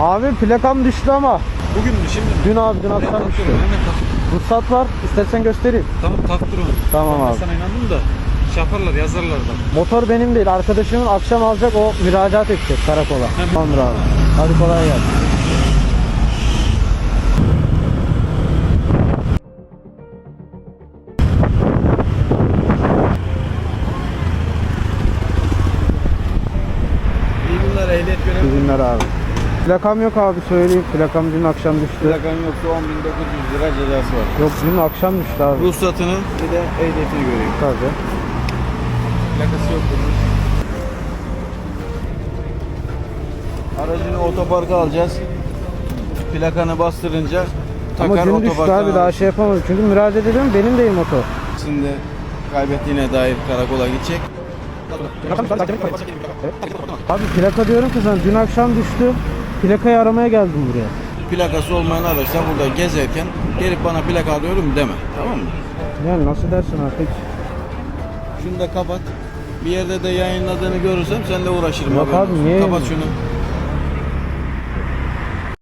Abi plakam düştü ama. Bugün mü şimdi mi? Dün abi dün akşam düştü. Ruhsat var. İstersen göstereyim. Tamam taktır onu. Tamam Ben abi. sana inandım da şey yaparlar yazarlar da. Motor benim değil. Arkadaşımın akşam alacak o müracaat edecek karakola. Tamamdır abi. Hadi kolay gelsin. İyi günler ehliyet İyi görevi. günler abi. Plakam yok abi söyleyeyim. Plakam dün akşam düştü. Plakan yoksa 10.900 lira cezası var. Yok dün akşam düştü abi. Ruhsatını bir de ehliyetini göreyim. Tabii. Plakası yok bunun. Aracını otoparka alacağız. Plakanı bastırınca Ama takar dün düştü otoparktan abi daha şey yapamadım. Çünkü müracaat ediyorum benim değil motor. Şimdi kaybettiğine dair karakola gidecek. Abi plaka diyorum ki sana dün akşam düştü. Plakayı aramaya geldim buraya. Plakası olmayan araçlar burada gezerken gelip bana plaka arıyorum deme. Tamam mı? Yani nasıl dersin artık? Şunu da kapat. Bir yerde de yayınladığını görürsem seninle uğraşırım. Yok haberin abi, olsun. niye Kapat yayınlıyorsun? şunu.